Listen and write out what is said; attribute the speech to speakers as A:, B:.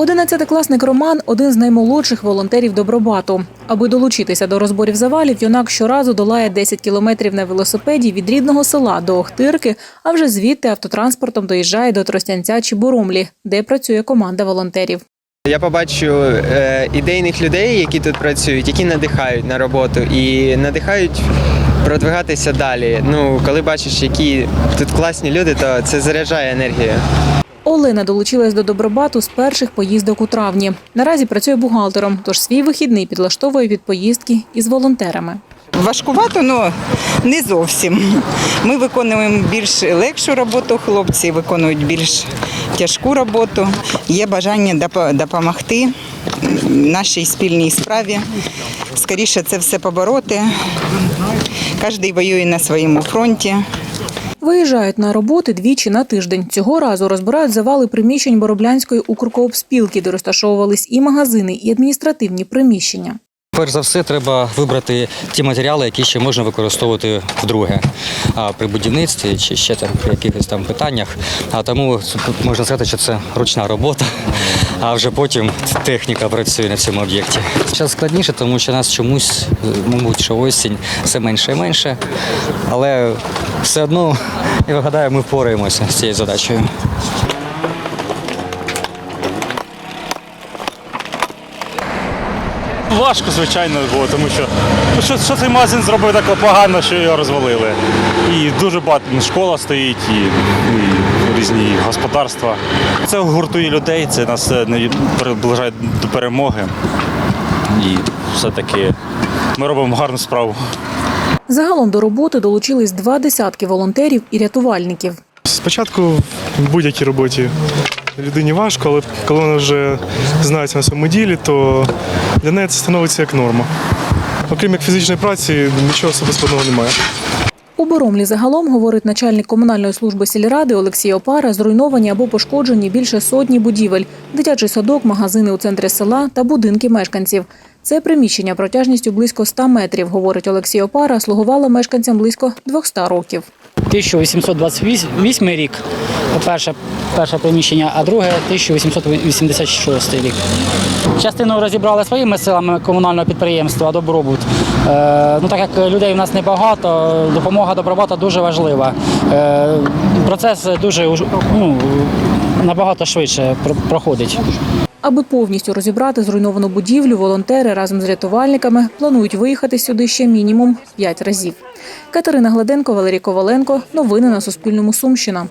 A: Одинадцятикласник Роман один з наймолодших волонтерів Добробату. Аби долучитися до розборів завалів, юнак щоразу долає 10 кілометрів на велосипеді від рідного села до Охтирки, а вже звідти автотранспортом доїжджає до Тростянця чи Буромлі, де працює команда волонтерів.
B: Я побачу е, ідейних людей, які тут працюють, які надихають на роботу і надихають продвигатися далі. Ну, коли бачиш, які тут класні люди, то це заряджає енергію.
A: Олена долучилась до Добробату з перших поїздок у травні. Наразі працює бухгалтером, тож свій вихідний підлаштовує від поїздки із волонтерами.
C: Важкувато, але не зовсім. Ми виконуємо більш легшу роботу, хлопці виконують більш тяжку роботу. Є бажання допомогти нашій спільній справі. Скоріше це все побороти. Кожен воює на своєму фронті.
A: Виїжджають на роботи двічі на тиждень. Цього разу розбирають завали приміщень Бороблянської укркоопспілки, де розташовувались і магазини, і адміністративні приміщення.
D: Перш за все, треба вибрати ті матеріали, які ще можна використовувати вдруге при будівництві чи ще там при якихось там питаннях. А тому можна сказати, що це ручна робота, а вже потім техніка працює на цьому об'єкті. Зараз складніше, тому що нас чомусь, мабуть, що осінь все менше і менше, але все одно я гадаю, ми впораємося з цією задачею.
E: Важко, звичайно, було, тому що, ну, що, що цей магазин зробив так погано, що його розвалили. І дуже багато ну, школа стоїть, і, і різні господарства. Це гуртує людей, це нас е, не приближає до перемоги. І все-таки ми робимо гарну справу.
A: Загалом до роботи долучились два десятки волонтерів і рятувальників.
F: Спочатку в будь-якій роботі людині важко, але коли вона вже знається на своєму ділі, то для неї це становиться як норма. Окрім як фізичної праці, нічого особо складного немає.
A: У Боромлі загалом, говорить начальник комунальної служби сільради Олексій Опара, зруйновані або пошкоджені більше сотні будівель, дитячий садок, магазини у центрі села та будинки мешканців. Це приміщення протяжністю близько 100 метрів, говорить Олексій Опара, слугувало мешканцям близько 200 років.
G: 1828 рік перше, перше приміщення, а друге 1886 рік. Частину розібрали своїми силами комунального підприємства Добробут. Е, ну, так як людей в нас небагато, допомога добробата дуже важлива. Е, процес дуже ну, набагато швидше проходить.
A: Аби повністю розібрати зруйновану будівлю, волонтери разом з рятувальниками планують виїхати сюди ще мінімум п'ять разів. Катерина Гладенко, Валерій Коваленко. Новини на Суспільному. Сумщина.